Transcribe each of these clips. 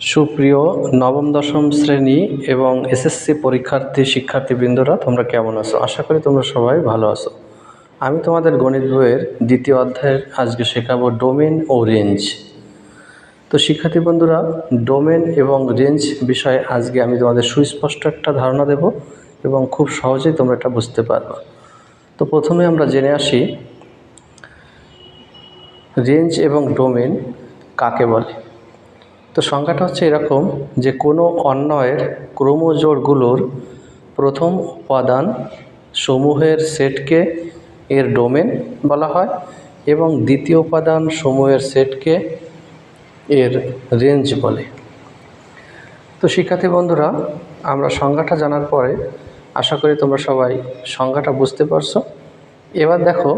সুপ্রিয় নবম, দশম শ্রেণি এবং এসএসসি পরীক্ষার্থী শিক্ষার্থীবৃন্দরা, তোমরা কেমন আছো? আশা করি তোমরা সবাই ভালো আছো। আমি তোমাদের গণিত বইয়ের দ্বিতীয় অধ্যায়ের আজকে শেখাবো ডোমেন ও রেঞ্জ। তো শিক্ষার্থী বন্ধুরা ডোমেন এবং রেঞ্জ বিষয়ে আজকে আমি তোমাদের সুস্পষ্ট একটা ধারণা দেব এবং খুব সহজেই তোমরা এটা বুঝতে পারবে। তো প্রথমে আমরা জেনে আসি, রেঞ্জ এবং ডোমেন কাকে বলে? তো সংখ্যাটা হচ্ছে এরকম যে কোনো অন্বয়ের ক্রোমোজোড়গুলোর প্রথম উপাদান সমূহের সেটকে এর ডোমেন বলা হয় এবং দ্বিতীয় উপাদান সমূহের সেটকে এর রেঞ্জ বলে। তো শিক্ষার্থী বন্ধুরা, আমরা সংজ্ঞাটা জানার পরে আশা করি তোমরা সবাই সংজ্ঞাটা বুঝতে পারছ। এবার দেখো,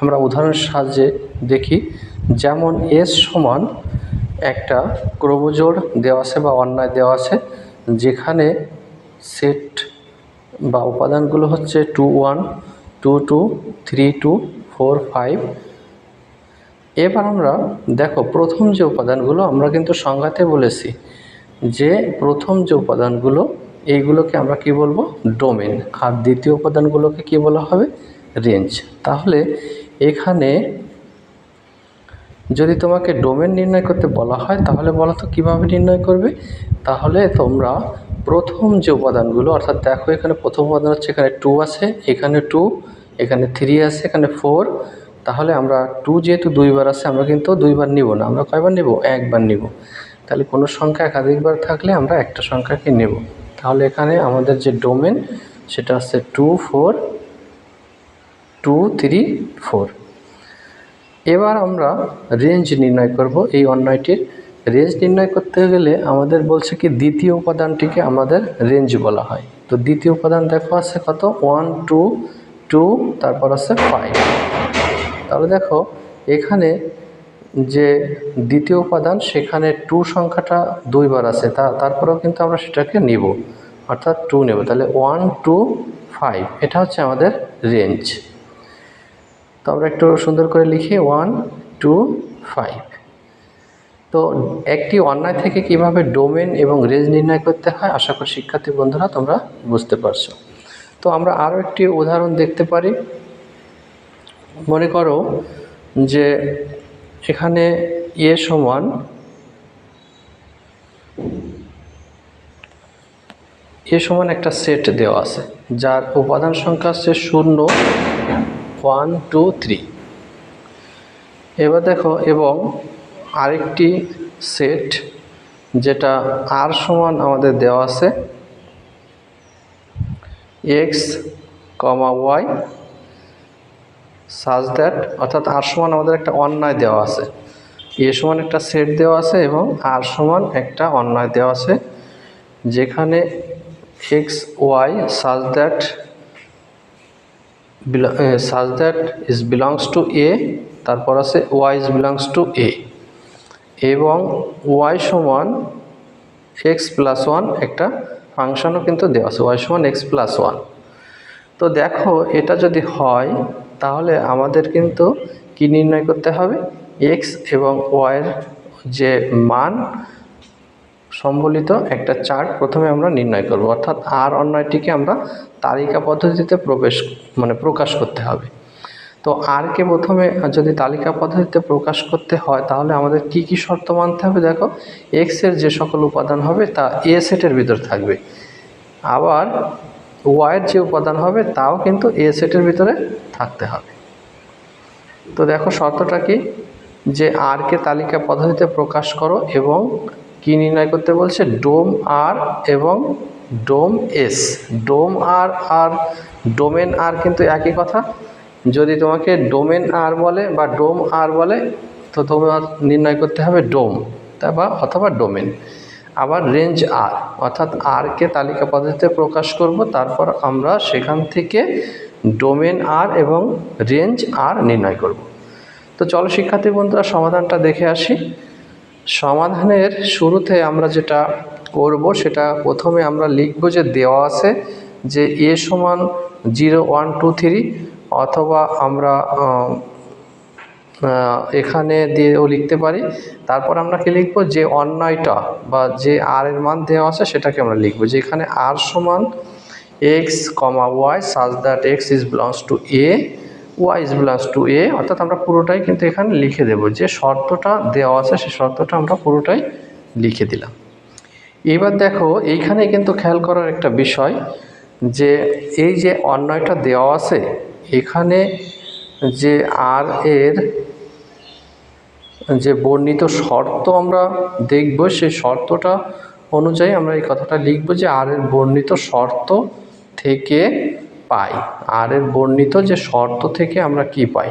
আমরা উদাহরণের সাহায্যে দেখি, যেমন এস সমান একটা ক্রোমোজোড় দেওয়া আছে বা অন্যায় দেওয়া আছে, যেখানে সেট বা উপাদানগুলো হচ্ছে two one, two two, three two, four five. এবার আমরা দেখো প্রথম যে উপাদানগুলো আমরা কিন্তু সংজ্ঞাতে বলেছি, যে প্রথম যে উপাদানগুলো, এইগুলোকে আমরা কি বলব? ডোমেন। আর দ্বিতীয় উপাদানগুলোকে কি বলা হবে? রেঞ্জ। তাহলে এখানে যদি তোমাকে ডোমেন নির্ণয় করতে বলা হয়, তাহলে বলো তো কীভাবে নির্ণয় করবে? তাহলে তোমরা প্রথম যে উপাদানগুলো, অর্থাৎ দেখো এখানে প্রথম উপাদান হচ্ছে এখানে টু আছে, এখানে টু এখানে থ্রি আছে, এখানে ফোর তাহলে আমরা টু যেহেতু দুইবার আছে, আমরা কিন্তু দুইবার নিব না। আমরা কয়বার নিব? একবার নিব। তাহলে কোনো সংখ্যা একাধিকবার থাকলে আমরা একটা সংখ্যাকে নেব। তাহলে এখানে আমাদের যে ডোমেন সেটা হচ্ছে two four two three four এবার আমরা রেঞ্জ নির্ণয় করব। এই অন্যয়টির রেঞ্জ নির্ণয় করতে গেলে আমাদের বলছে কি, দ্বিতীয় উপাদানটিকে আমাদের রেঞ্জ বলা হয়। তো দ্বিতীয় উপাদান দেখো আছে কত? ওয়ান টু টু তারপর আছে ফাইভ তাহলে দেখো, এখানে যে দ্বিতীয় উপাদান, সেখানে টু সংখ্যাটা দুইবার আছে। তা, তারপরেও কিন্তু আমরা সেটাকে নিব। অর্থাৎ টু নেব। তাহলে ওয়ান টু ফাইভ এটা হচ্ছে আমাদের রেঞ্জ তো আমরা একটু সুন্দর করে লিখি ওয়ান টু ফাইভ তো একটি অন্যায় থেকে কীভাবে ডোমেন এবং রেঞ্জ নির্ণয় করতে হয়, আশা করি শিক্ষার্থী বন্ধুরা তোমরা বুঝতে পারছ। তো আমরা আরও একটি উদাহরণ দেখতে পারি। মনে করো যে এখানে এ সমান এ সমান একটা সেট দেওয়া আছে, যার উপাদান সংখ্যা হচ্ছে শূন্য। ওয়ান টু থ্রি এবার দেখো, এবং আরেকটি সেট যেটা আর সমান আমাদের দেওয়া আছে x comma y such that অর্থাৎ আর সমান আমাদের একটা অন্যায় দেওয়া আছে। এ সমান একটা সেট দেওয়া আছে এবং আর সমান একটা অন্যায় দেওয়া আছে, যেখানে x y such that such that is belongs to A তারপর আছে y is belongs to A এবং ওয়াই সমান এক্স প্লাস ওয়ান একটা ফাংশনও কিন্তু দেওয়া আছে ওয়াই সমান এক্স প্লাস ওয়ান তো দেখো, এটা যদি হয়, তাহলে আমাদের কিন্তু কি নির্ণয় করতে হবে? এক্স এবং ওয়াইয়ের যে মান সম্বলিত একটা চার্ট প্রথমে আমরা নির্ণয় করব। অর্থাৎ আর অন্যটিকে আমরা তালিকা পদ্ধতিতে প্রবেশ মানে প্রকাশ করতে হবে। তো আরকে প্রথমে যদি তালিকা পদ্ধতিতে প্রকাশ করতে হয়, তাহলে আমাদের কি কি শর্ত মানতে হবে? দেখো এক্সের যে সকল উপাদান হবে, তা এ সেটের ভিতর থাকবে। আবার ওয়াইয়ের যে উপাদান হবে, তাও কিন্তু এ সেটের ভিতরে থাকতে হবে। তো দেখো, শর্তটা কি? যে আরকে তালিকা পদ্ধতিতে প্রকাশ করো এবং কি নির্ণয় করতে বলছে? ডোম আর এবং ডোম এস। ডোম আর আর ডোমেন আর কিন্তু একই কথা। যদি তোমাকে ডোমেন আর বলে বা ডোম আর বলে, তো তোমার নির্ণয় করতে হবে ডোম তা অথবা ডোমেন। আবার রেঞ্জ আর, অর্থাৎ আরকে তালিকা পদ্ধতিতে প্রকাশ করব, তারপর আমরা সেখান থেকে ডোমেন আর এবং রেঞ্জ আর নির্ণয় করব। তো চলো শিক্ষার্থী বন্ধুরা, সমাধানটা দেখে আসি। সমাধানের শুরুতে আমরা যেটা করব, সেটা প্রথমে আমরা লিখব যে দেওয়া আছে যে এ সমান জিরো ওয়ান টু থ্রি অথবা আমরা এখানে দিয়েও লিখতে পারি। তারপর আমরা কি লিখব? যে অন্যয়টা বা যে আর এর মান দেওয়া আছে সেটাকে আমরা লিখব। যে এখানে আর সমান x comma y such that x is belongs to A y is belongs to A অর্থাৎ আমরা পুরোটাই কিন্তু এখানে লিখে দেব। যে শর্তটা দেওয়া আছে, সেই শর্তটা আমরা পুরোটাই লিখে দিলাম। এবার দেখো, এইখানে কিন্তু খেয়াল করার একটা বিষয় যে এই যে অন্যয়টা দেওয়া আছে, এখানে যে আর এর যে বর্ণিত শর্ত আমরা দেখব, সেই শর্তটা অনুযায়ী আমরা এই কথাটা লিখব যে আর এর বর্ণিত শর্ত থেকে পাই? আর এর বর্ণিত যে শর্ত থেকে আমরা কি পাই?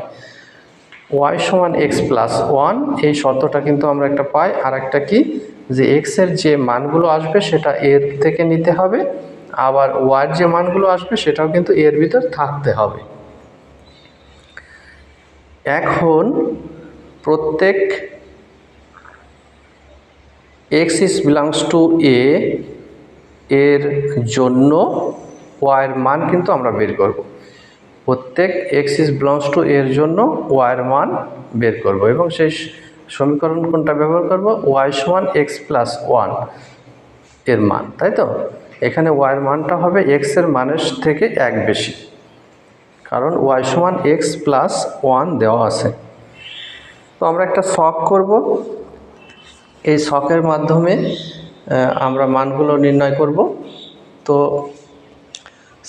ওয়াই সমান এক্স প্লাস ওয়ান এই শর্তটা কিন্তু আমরা একটা পাই। আর একটা কি? যে এক্সের যে মানগুলো আসবে সেটা এর থেকে নিতে হবে। আবার ওয়াইয়ের যে মানগুলো আসবে সেটাও কিন্তু এর ভিতর থাকতে হবে। এখন প্রত্যেক x is belongs to A এর জন্য ওয়াইয়ের মান কিন্তু আমরা বের করব। প্রত্যেক এক্স ইস বিলংস টু এর জন্য ওয়াইয়ের মান বের করব এবং সেই সমীকরণ কোনটা ব্যবহার করব? ওয়াই সমান এক্স প্লাস ওয়ানের মান, তাই তো? এখানে ওয়াইয়ের মানটা হবে এক্সের মানের থেকে এক বেশি। কারণ ওয়াই সমান এক্স প্লাস ওয়ান দেওয়া আছে। তো আমরা একটা শখ করব। এই শখের মাধ্যমে আমরা মানগুলো নির্ণয় করব। তো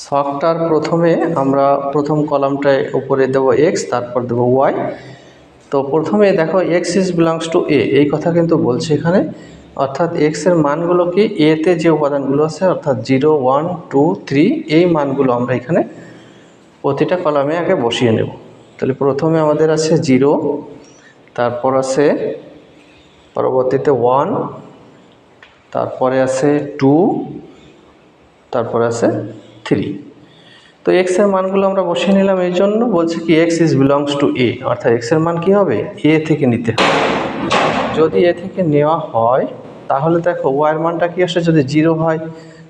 শখটার প্রথমে আমরা প্রথম কলামটায় উপরে দেবো এক্স তারপর দেবো ওয়াই তো প্রথমে দেখো x is belongs to A এই কথা কিন্তু বলছে এখানে। অর্থাৎ এক্সের মানগুলো কি? এতে যে উপাদানগুলো আছে, অর্থাৎ জিরো, ওয়ান, টু, থ্রি, এই মানগুলো আমরা এখানে প্রতিটা কলামে আগে বসিয়ে নেব। তাহলে প্রথমে আমাদের আছে জিরো, তারপর আছে পরবর্তীতে ওয়ান, তারপরে আছে টু, তারপরে আছে থ্রি তো এক্সের মানগুলো আমরা বসিয়ে নিলাম এই জন্য, বলছে কি x is belongs to A অর্থাৎ এক্সের মান কি হবে? এ থেকে নিতে হবে। যদি এ থেকে নেওয়া হয়, তাহলে দেখো ওয়ার মানটা কি আসে? যদি জিরো হয়,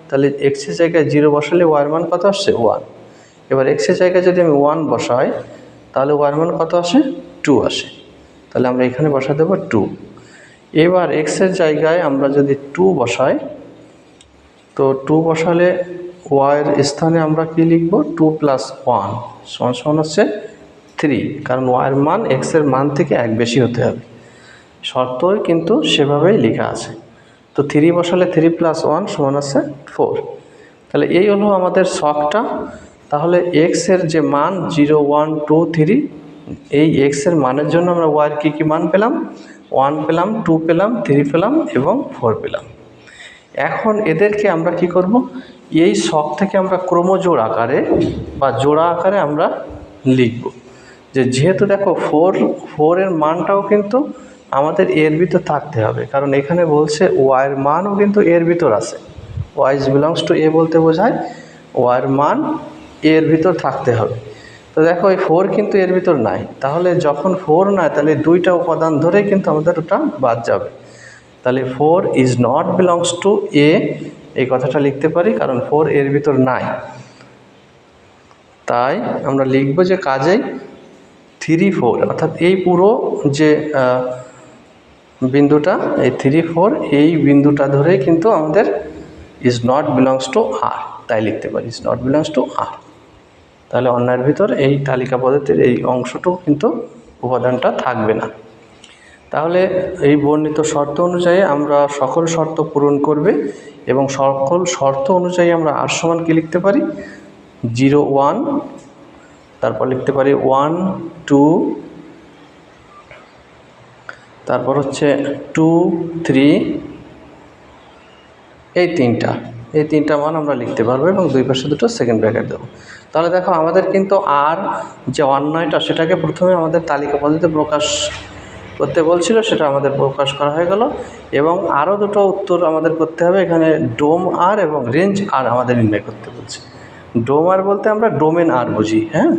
তাহলে এক্সের জায়গায় জিরো বসালে ওয়ার মান কত আসছে? ওয়ান এবার এক্সের জায়গায় যদি আমি ওয়ান বসাই, তাহলে ওয়ার মান কত আসে? টু আসে। তাহলে আমরা এখানে বসা দেবো টু এবার এক্সের জায়গায় আমরা যদি টু বসাই, তো টু বসালে ওয়াইয়ের স্থানে আমরা কি লিখব? টু প্লাস ওয়ান সমান সমান হচ্ছে থ্রি কারণ ওয়াইয়ের মান এক্সের মান থেকে এক বেশি হতে হবে। শর্তই কিন্তু সেভাবেই লেখা আছে। তো থ্রি বসালে থ্রি প্লাস ওয়ান সমান আছে ফোর তাহলে এই হলো আমাদের শখটা তাহলে এক্সের যে মান জিরো ওয়ান টু থ্রি এই এক্সের মানের জন্য আমরা ওয়াইয়ের কী কী মান পেলাম? ওয়ান পেলাম টু পেলাম থ্রি পেলাম এবং ফোর পেলাম। এখন এদেরকে আমরা কি করব? এই শখ থেকে আমরা ক্রমজোড় আকারে বা জোড়া আকারে আমরা লিখব। যে যেহেতু দেখো ফোর ফোরের মানটাও কিন্তু আমাদের এর ভিতর থাকতে হবে। কারণ এখানে বলছে ওয়াইয়ের মানও কিন্তু এর ভিতর আছে। ওয়াইজ বিলংস টু এ বলতে বোঝায় ওয়াইয়ের মান এর ভিতর থাকতে হবে। তো দেখো এই ফোর কিন্তু এর ভিতর নাই। তাহলে যখন ফোর নাই, তাহলে দুইটা উপাদান ধরে কিন্তু আমাদের ওটা বাদ যাবে। তাহলে four is not belongs to A এই কথাটা লিখতে পারি, কারণ ফোর এর ভিতর নাই। তাই আমরা লিখব যে কাজেই থ্রি ফোর অর্থাৎ এই পুরো যে বিন্দুটা, এই থ্রি ফোর এই বিন্দুটা ধরে কিন্তু আমাদের is not belongs to R তাই লিখতে পারি is not belongs to R তাহলে অন্যায়ের ভিতর এই তালিকা পদ্ধতির এই অংশটুকু কিন্তু উপাদানটা থাকবে না। তাহলে এই বর্ণিত শর্ত অনুযায়ী আমরা সকল শর্ত পূরণ করবে এবং সকল শর্ত অনুযায়ী আমরা আর সমান কি লিখতে পারি? জিরো, ওয়ান, তারপর লিখতে পারি ওয়ান, টু, তারপর হচ্ছে টু, থ্রি, এই তিনটা এই তিনটা মান আমরা লিখতে পারব এবং দুই পাশে দুটো সেকেন্ড ব্র্যাকেট দেবো। তাহলে দেখো আমাদের কিন্তু আর যে অন্যয়টা সেটাকে প্রথমে আমাদের তালিকা পদ্ধতিতে প্রকাশ করতে বলছিল, সেটা আমাদের প্রকাশ করা হয়ে গেল। এবং আরও দুটো উত্তর আমাদের করতে হবে, এখানে ডোম আর এবং রেঞ্জ আর আমাদের নির্ণয় করতে বলছে। ডোম আর বলতে আমরা ডোমেন আর বুঝি হ্যাঁ?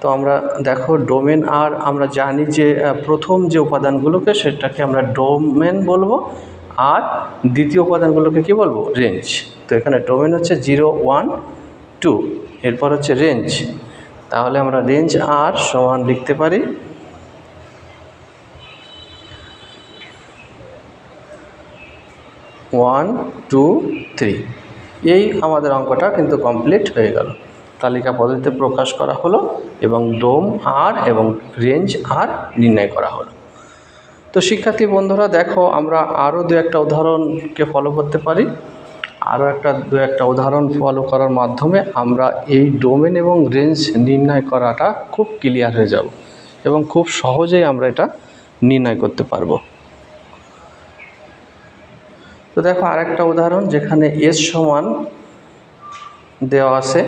তো আমরা দেখো, ডোমেন আর আমরা জানি যে প্রথম যে উপাদানগুলোকে, সেটাকে আমরা ডোমেন বলব, আর দ্বিতীয় উপাদানগুলোকে কি বলব? রেঞ্জ। তো এখানে ডোমেন হচ্ছে জিরো, ওয়ান, টু, এরপর হচ্ছে রেঞ্জ। তাহলে আমরা রেঞ্জ আর সমান লিখতে পারি। ওয়ান টু থ্রি এই আমাদের অঙ্কটা কিন্তু কমপ্লিট হয়ে গেল। তালিকা পদ্ধতিতে প্রকাশ করা হলো এবং ডোম আর এবং রেঞ্জ আর নির্ণয় করা হলো। তো শিক্ষার্থী বন্ধুরা, দেখো আমরা আরও দু একটা উদাহরণকে ফলো করতে পারি। আরও একটা, দু একটা উদাহরণ ফলো করার মাধ্যমে আমরা এই ডোমেন এবং রেঞ্জ নির্ণয় করাটা খুব ক্লিয়ার হয়ে যাব এবং খুব সহজেই আমরা এটা নির্ণয় করতে পারব। তো দেখো আরেকটা উদাহরণ যেখানে এস সমান দেওয়া আছে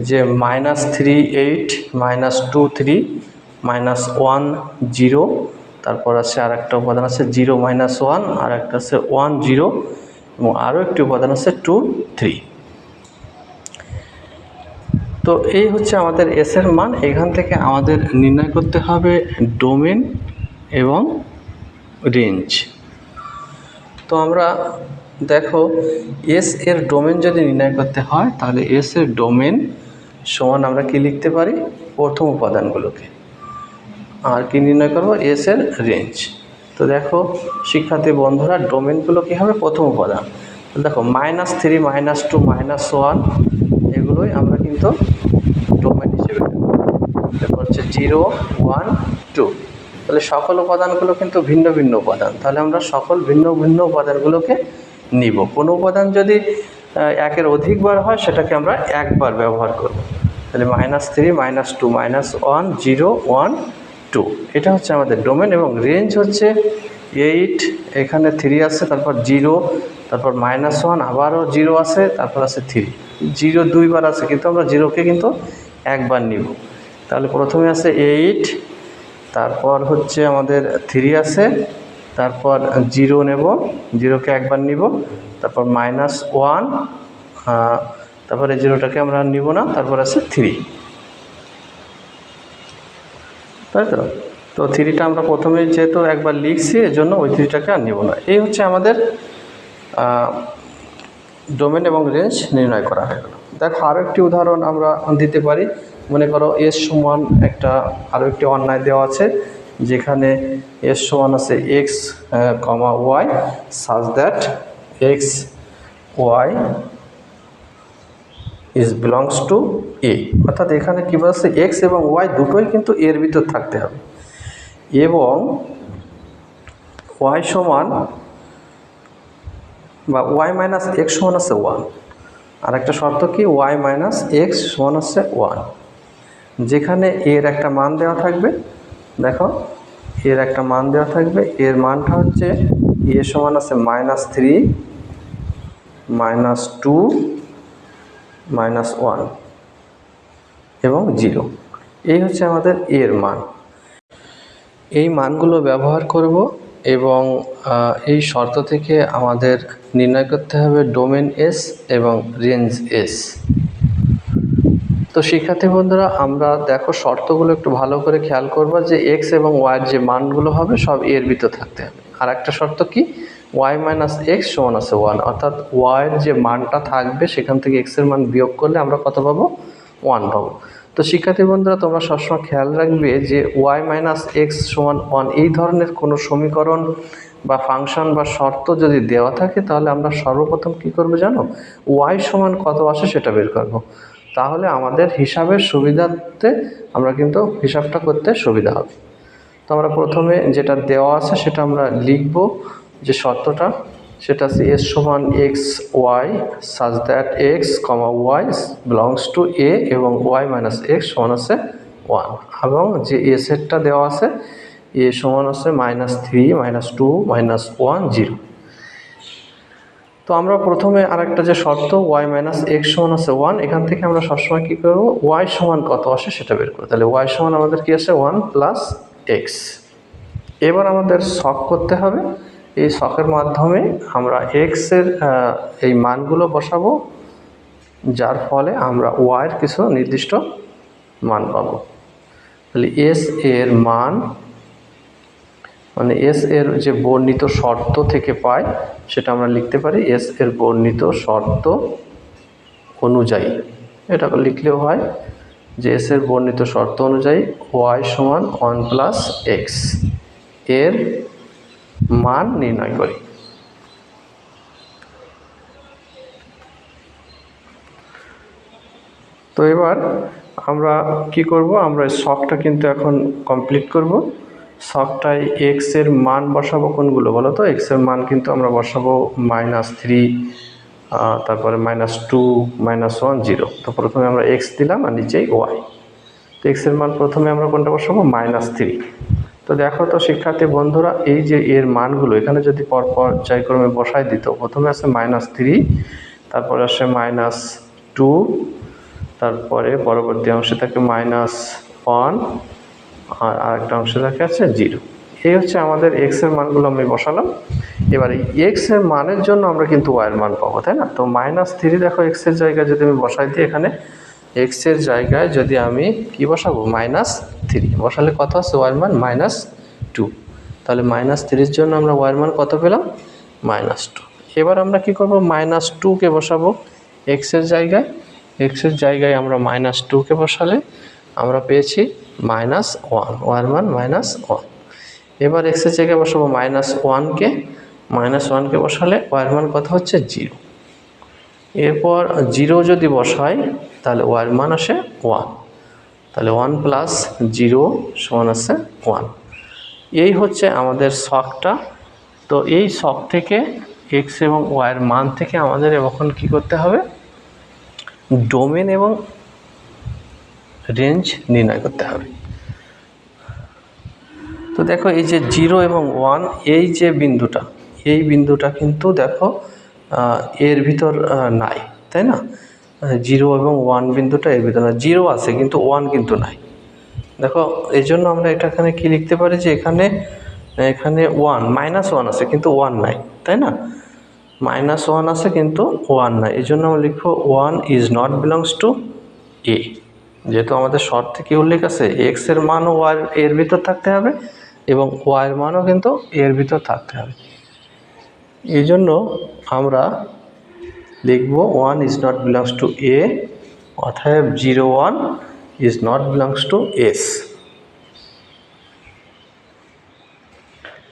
যে minus three eight minus two three minus one zero তারপর আছে আর একটা উপাদান আছে জিরো মাইনাস ওয়ান আর একটা আছে ওয়ান জিরো এবং আরও একটি উপাদান আছে টু থ্রি তো এই হচ্ছে আমাদের এস এর মান, এখান থেকে আমাদের নির্ণয় করতে হবে ডোমেন এবং রেঞ্জ তো আমরা দেখো এস এর ডোমেন যদি নির্ণয় করতে হয়, তাহলে এস এর ডোমেন সমান আমরা কি লিখতে পারি? প্রথম উপাদানগুলোকে। আর কি নির্ণয় করব? এস এর রেঞ্জ তো দেখো, শিক্ষার্থী বন্ধুরা ডোমেনগুলো কী হবে? প্রথম উপাদান। দেখো minus three minus two minus one এগুলোই আমরা কিন্তু ডোমেন হিসেবে হচ্ছে জিরো ওয়ান টু তাহলে সকল উপাদানগুলো কিন্তু ভিন্ন ভিন্ন উপাদান। তাহলে আমরা সকল ভিন্ন ভিন্ন উপাদানগুলোকে নিব। কোনো উপাদান যদি একের অধিকবার হয়, সেটাকে আমরা একবার ব্যবহার করব। তাহলে minus three minus two minus one zero one two এটা হচ্ছে আমাদের ডোমেন এবং রেঞ্জ হচ্ছে এইট এখানে থ্রি আছে, তারপর জিরো তারপর মাইনাস ওয়ান আবারও জিরো আছে, তারপর আছে থ্রি জিরো দুইবার আছে, কিন্তু আমরা জিরোকে কিন্তু একবার নিব। তাহলে প্রথমে আছে এইট তারপর হচ্ছে আমাদের থ্রি আছে, তারপর জিরো নেব জিরোকে একবার নিব, তারপর মাইনাস ওয়ান তারপরে জিরোটাকে আমরা নিব না, তারপর আছে থ্রি তাই তো? তো থ্রিটা আমরা প্রথমে যেহেতু একবার লিখছি, এজন্য ওই থ্রিটাকে আর নিব না। এই হচ্ছে আমাদের ডোমেন এবং রেঞ্জ নির্ণয় করা হয়ে গেল। দেখো আরও একটি উদাহরণ আমরা দিতে পারি। মনে করো এস সমান একটা আরও একটি অন্যায় দেওয়া আছে, যেখানে এস সমান আছে x comma y such that x y is belongs to A অর্থাৎ এখানে কী বলছে? এক্স এবং ওয়াই দুটোই কিন্তু এর ভিতর থাকতে হবে। এবং ওয়াই সমান বা ওয়াই মাইনাস এক্স সমান আছে ওয়ান আর একটা শর্ত কি? ওয়াই মাইনাস এক্স সমান আছে ওয়ান যেখানে এর একটা মান দেওয়া থাকবে, দেখো, এর একটা মান দেওয়া থাকবে, এর মানটা হচ্ছে এ সমান আছে minus three minus two minus one এবং জিরো এই হচ্ছে আমাদের এর মান। এই মানগুলো ব্যবহার করব এবং এই শর্ত থেকে আমাদের নির্ণয় করতে হবে ডোমেন এস এবং রেঞ্জ এস তো শিক্ষার্থী বন্ধুরা, আমরা দেখো শর্তগুলো একটু ভালো করে খেয়াল করব যে এক্স এবং ওয়াইয়ের যে মানগুলো হবে, সব এর ভিতর থাকতে হবে। আর একটা শর্ত কি? ওয়াই মাইনাস এক্স সমান আছে ওয়ান অর্থাৎ ওয়াইয়ের যে মানটা থাকবে, সেখান থেকে এক্সের মান বিয়োগ করলে আমরা কত পাবো? ওয়ান পাবো। তো শিক্ষার্থী বন্ধুরা, তোমরা সবসময় খেয়াল রাখবে যে ওয়াই মাইনাস এক্স সমান ওয়ান এই ধরনের কোনো সমীকরণ বা ফাংশন বা শর্ত যদি দেওয়া থাকে, তাহলে আমরা সর্বপ্রথম কি করব জানো? ওয়াই সমান কত আসে সেটা বের করব। তাহলে আমাদের হিসাবের সুবিধাতে আমরা কিন্তু হিসাবটা করতে সুবিধা হবে। তো আমরা প্রথমে যেটা দেওয়া আছে সেটা আমরা লিখব যে শর্তটা, সেটা আছে এস সমান x y such that x comma y belongs to A এবং ওয়াই মাইনাস এক্স সমান আছে ওয়ান এবং যে এ সেটটা দেওয়া আছে এ সমান আছে minus three minus two minus one zero তো আমরা প্রথমে আরেকটা যে শর্ত ওয়াই মাইনাস এক্স সমান আছে ওয়ান এখান থেকে আমরা সবসময় কী করব? ওয়াই সমান কত আসে সেটা বের করব। তাহলে ওয়াই সমান আমাদের কী আছে ওয়ান প্লাস এক্স এবার আমাদের শখ করতে হবে। এই শখের মাধ্যমে আমরা এক্সের এই মানগুলো বসাবো, যার ফলে আমরা ওয়াইয়ের কিছু নির্দিষ্ট মান পাবো। তাহলে এস এর মান মানে এস এর যে বর্ণিত শর্ত থেকে পাই সেটা আমরা লিখতে পারি এস এর বর্ণিত শর্ত অনুযায়ী। এটা লিখলেও হয় যে এস এর বর্ণিত শর্ত অনুযায়ী ওয়াই সমান ওয়ান প্লাস এক্সের মান নির্ণয় করি। তো এবার আমরা কি করব? আমরা শখটা কিন্তু এখন কমপ্লিট করব। শখটায় এক্সের মান বসাবো কোনগুলো? বলো তো এক্সের মান কিন্তু আমরা বসাবো মাইনাস থ্রি তারপরে minus two minus one zero তো প্রথমে আমরা এক্স দিলাম আর নিচেই ওয়াই তো এক্সের মান প্রথমে আমরা কোনটা বসাবো? মাইনাস থ্রি তো দেখো তো শিক্ষার্থী বন্ধুরা, এই যে এর মানগুলো, এখানে যদি পরপর পর্যায়ক্রমে বসাই দিত প্রথমে আসে মাইনাস থ্রি তারপরে আসে মাইনাস টু তারপরে পরবর্তী অংশে থাকে মাইনাস ওয়ান আর আরেকটা অংশে থাকে আছে জিরো। এই হচ্ছে আমাদের এক্সের মানগুলো আমি বসালাম। এবার এই এক্সের মানের জন্য আমরা কিন্তু ওয়াইয়ের মান পাবো, তাই না? তো মাইনাস থ্রি দেখো এক্সের জায়গায় যদি আমি বসাই দিই এখানে এক্সের জায়গায় যদি আমি কি বসাবো? মাইনাস থ্রি বসালে কত আছে? ওয়াইয়ের মান মাইনাস টু তাহলে মাইনাস থ্রির জন্য আমরা ওয়াইয়ের মান কত পেলাম? মাইনাস টু এবার আমরা কি করব? মাইনাস টুকে বসাবো এক্সের জায়গায়। এক্সের জায়গায় আমরা মাইনাস টুকে বসালে আমরা পেয়েছি মাইনাস ওয়ান ওয়ান মান মাইনাস ওয়ান এবার এক্সের জায়গায় বসাবো মাইনাস ওয়ানকে মাইনাস ওয়ানকে বসালে ওয়ার মান কত হচ্ছে জিরো এরপর জিরো যদি বসাই, তাহলে ওয়ার মান আসে ওয়ান তাহলে ওয়ান প্লাস জিরো সমান আছে ওয়ান এই হচ্ছে আমাদের শখটা। তো এই শখ থেকে এক্স এবং ওয়াইয়ের মান থেকে আমাদের এখন কি করতে হবে? ডোমেন এবং রেঞ্জ নির্ণয় করতে হবে। তো দেখো এই যে জিরো এবং ওয়ান এই যে বিন্দুটা, এই বিন্দুটা কিন্তু দেখো এর ভিতর নাই, তাই না? জিরো এবং ওয়ান বিন্দুটা এর ভিতর না জিরো আছে, কিন্তু ওয়ান কিন্তু নাই। দেখো, এই জন্য আমরা এটা এখানে কী লিখতে পারি যে এখানে এখানে ওয়ান মাইনাস ওয়ান আছে, কিন্তু ওয়ান নাই, তাই না? মাইনাস ওয়ান আছে, কিন্তু ওয়ান নাই। এই জন্য আমরা লিখব one is not belongs to A যেহেতু আমাদের শর্তে কি উল্লেখ আছে? এক্সের মানও ওয়ার এর ভিতর থাকতে হবে এবং ওয়াইয়ের মানও কিন্তু এর ভিতর থাকতে হবে। এই জন্য আমরা লিখব one is not belongs to A অতএব zero one is not belongs to S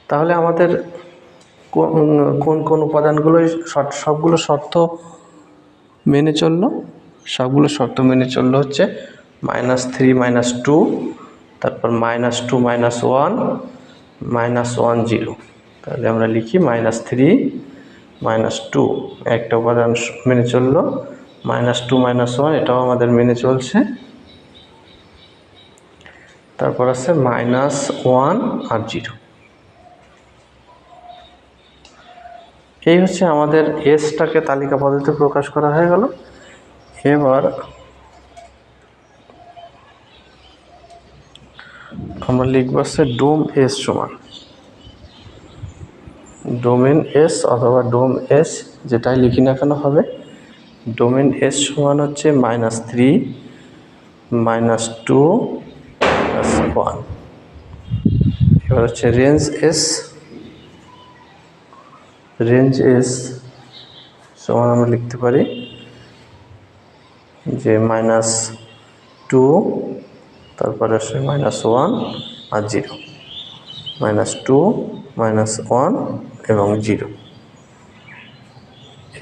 তাহলে আমাদের কোন কোন উপাদানগুলো সবগুলো শর্ত মেনে চলল? সবগুলো শর্ত মেনে চলল হচ্ছে মাইনাস থ্রি মাইনাস টু, তারপর minus two minus one minus one zero. তাহলে আমরা লিখি মাইনাস থ্রি মাইনাস টু। একটা উপাদান মেনে চলল। মাইনাস টু মাইনাস ওয়ান, এটাও আমাদের মেনে চলছে। তারপর আছে মাইনাস ওয়ান আর জিরো। এই হচ্ছে আমাদের এসটাকে তালিকা পদ্ধতিতে প্রকাশ করা হয়ে গেল। এবার আমরা লিখব হচ্ছে ডোম এস সমান। ডোমেন এস অথবা ডোম এস যেটাই লিখি না কেন হবে, ডোমেন এস সমান হচ্ছে minus three minus two plus one এবার হচ্ছে রেঞ্জ এস রেঞ্জ এস সমান আমরা লিখতে পারি যে মাইনাস টু তারপরে আসে মাইনাস ওয়ান আর zero minus two minus one এবং জিরো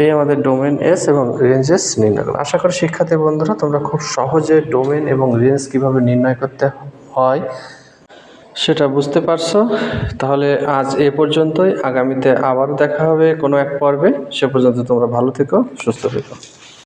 এই আমাদের ডোমেন এস এবং রেঞ্জ এস নির্ণয় করলাম। আশা করি শিক্ষার্থী বন্ধুরা, তোমরা খুব সহজে ডোমেন এবং রেঞ্জ কীভাবে নির্ণয় করতে হয় সেটা বুঝতে পারছ। তাহলে আজ এ পর্যন্তই। আগামীতে আবারও দেখা হবে কোনো এক পর্বে। সে পর্যন্ত তোমরা ভালো থেকো, সুস্থ থেকো।